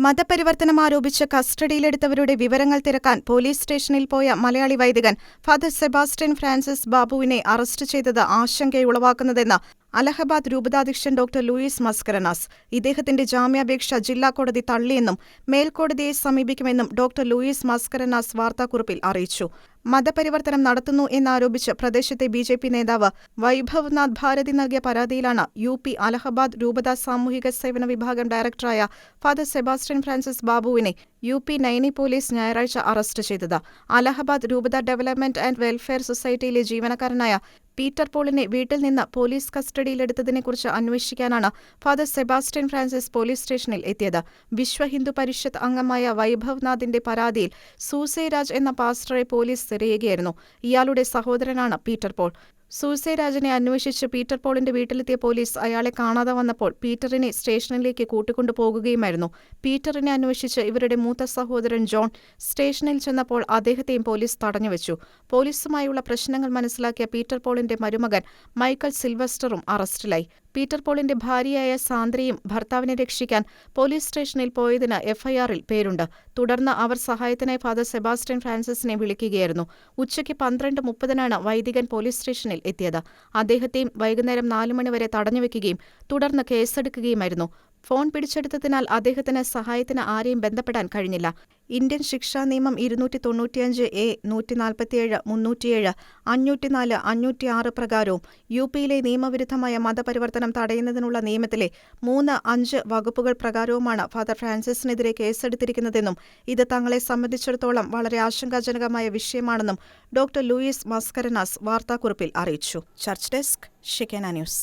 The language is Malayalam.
മതപരിവർത്തനം ആരോപിച്ച് കസ്റ്റഡിയിലെടുത്തവരുടെ വിവരങ്ങൾ തിരക്കാൻ പോലീസ് സ്റ്റേഷനിൽ പോയ മലയാളി വൈദികൻ ഫാദർ സെബാസ്റ്റ്യൻ ഫ്രാൻസിസ് ബാബുവിനെ അറസ്റ്റ് ചെയ്തത് ആശങ്കയുളവാക്കുന്നതെന്ന് അലഹബാദ് രൂപതാധ്യക്ഷൻ ഡോക്ടർ ലൂയിസ് മസ്കരനാസ്. ഇദ്ദേഹത്തിന്റെ ജാമ്യാപേക്ഷ ജില്ലാ കോടതി തള്ളിയെന്നും മേൽക്കോടതിയെ സമീപിക്കുമെന്നും ഡോക്ടർ ലൂയിസ് മസ്കരനാസ് വാർത്താക്കുറിപ്പിൽ അറിയിച്ചു. മതപരിവർത്തനം നടത്തുന്നു എന്നാരോപിച്ച് പ്രദേശത്തെ ബി ജെ പി നേതാവ് വൈഭവ് നാഥ് ഭാരതി നൽകിയ പരാതിയിലാണ് യു പി അലഹബാദ് രൂപത സാമൂഹിക സേവന വിഭാഗം ഡയറക്ടറായ ഫാദർ സെബാസ്റ്റ്യൻ ഫ്രാൻസിസ് ബാബുവിനെ യു പി നൈനി പോലീസ് ഞായറാഴ്ച അറസ്റ്റ് ചെയ്തത്. അലഹബാദ് രൂപത ഡെവലപ്മെന്റ് ആൻഡ് വെൽഫെയർ സൊസൈറ്റിയിലെ ജീവനക്കാരനായ പീറ്റർ പോളിനെ വീട്ടിൽ നിന്ന് പോലീസ് കസ്റ്റഡിയിലെടുത്തതിനെക്കുറിച്ച് അന്വേഷിക്കാനാണ് ഫാദർ സെബാസ്റ്റ്യൻ ഫ്രാൻസിസ് പോലീസ് സ്റ്റേഷനിൽ എത്തിയത്. വിശ്വ ഹിന്ദു പരിഷത്ത് അംഗമായ വൈഭവ് നാഥിന്റെ പരാതിയിൽ സൂസൈരാജ് എന്ന പാസ്റ്ററെ പോലീസ് തിരയുകയായിരുന്നു. ഇയാളുടെ സഹോദരനാണ് പീറ്റർ പോൾ. സൂസൈരാജിനെ അന്വേഷിച്ച് പീറ്റർ പോളിന്റെ വീട്ടിലെത്തിയ പോലീസ് അയാളെ കാണാതെ വന്നപ്പോൾ പീറ്ററിനെ സ്റ്റേഷനിലേക്ക് കൂട്ടിക്കൊണ്ടു പോകുകയുമായിരുന്നു. പീറ്ററിനെ അന്വേഷിച്ച് ഇവരുടെ മൂത്ത സഹോദരൻ ജോൺ സ്റ്റേഷനിൽ ചെന്നപ്പോൾ അദ്ദേഹത്തെയും പോലീസ് തടഞ്ഞുവച്ചു. പോലീസുമായുള്ള പ്രശ്നങ്ങൾ മനസ്സിലാക്കിയ പീറ്റർ പോളിന്റെ മരുമകൻ മൈക്കൽ സിൽവസ്റ്ററും അറസ്റ്റിലായി. പീറ്റർ പോളിന്റെ ഭാര്യയായ സാന്ദ്രയും ഭർത്താവിനെ രക്ഷിക്കാൻ പോലീസ് സ്റ്റേഷനിൽ പോയതിന് എഫ്ഐആറിൽ പേരുണ്ട്. തുടർന്ന് അവർ സഹായത്തിനായി ഫാദർ സെബാസ്റ്റ്യൻ ഫ്രാൻസിസിനെ വിളിക്കുകയായിരുന്നു. ഉച്ചയ്ക്ക് പന്ത്രണ്ട് മുപ്പതിനാണ് വൈദികൻ പോലീസ് സ്റ്റേഷനിൽ എത്തിയത്. അദ്ദേഹത്തെയും വൈകുന്നേരം നാലു മണിവരെ തടഞ്ഞുവെക്കുകയും തുടർന്ന് കേസെടുക്കുകയുമായിരുന്നു. ഫോൺ പിടിച്ചെടുത്തതിനാൽ അദ്ദേഹത്തിന് സഹായത്തിന് ആരെയും ബന്ധപ്പെടാൻ കഴിഞ്ഞില്ല. ഇന്ത്യൻ ശിക്ഷാ നിയമം ഇരുന്നൂറ്റി തൊണ്ണൂറ്റിയഞ്ച് എ നൂറ്റി നാൽപ്പത്തിയേഴ് മുന്നൂറ്റിയേഴ് അഞ്ഞൂറ്റിനാല് അഞ്ഞൂറ്റിയാറ് പ്രകാരവും യു പിയിലെ നിയമവിരുദ്ധമായ മതപരിവർത്തനം തടയുന്നതിനുള്ള നിയമത്തിലെ മൂന്ന് അഞ്ച് വകുപ്പുകൾ പ്രകാരവുമാണ് ഫാദർ ഫ്രാൻസിസിനെതിരെ കേസെടുത്തിരിക്കുന്നതെന്നും ഇത് തങ്ങളെ സംബന്ധിച്ചിടത്തോളം വളരെ ആശങ്കാജനകമായ വിഷയമാണെന്നും ഡോക്ടർ ലൂയിസ് മസ്കരനാസ് വാർത്താക്കുറിപ്പിൽ അറിയിച്ചു. ചർച്ച് ഡെസ്ക് ഷിക്കേന ന്യൂസ്.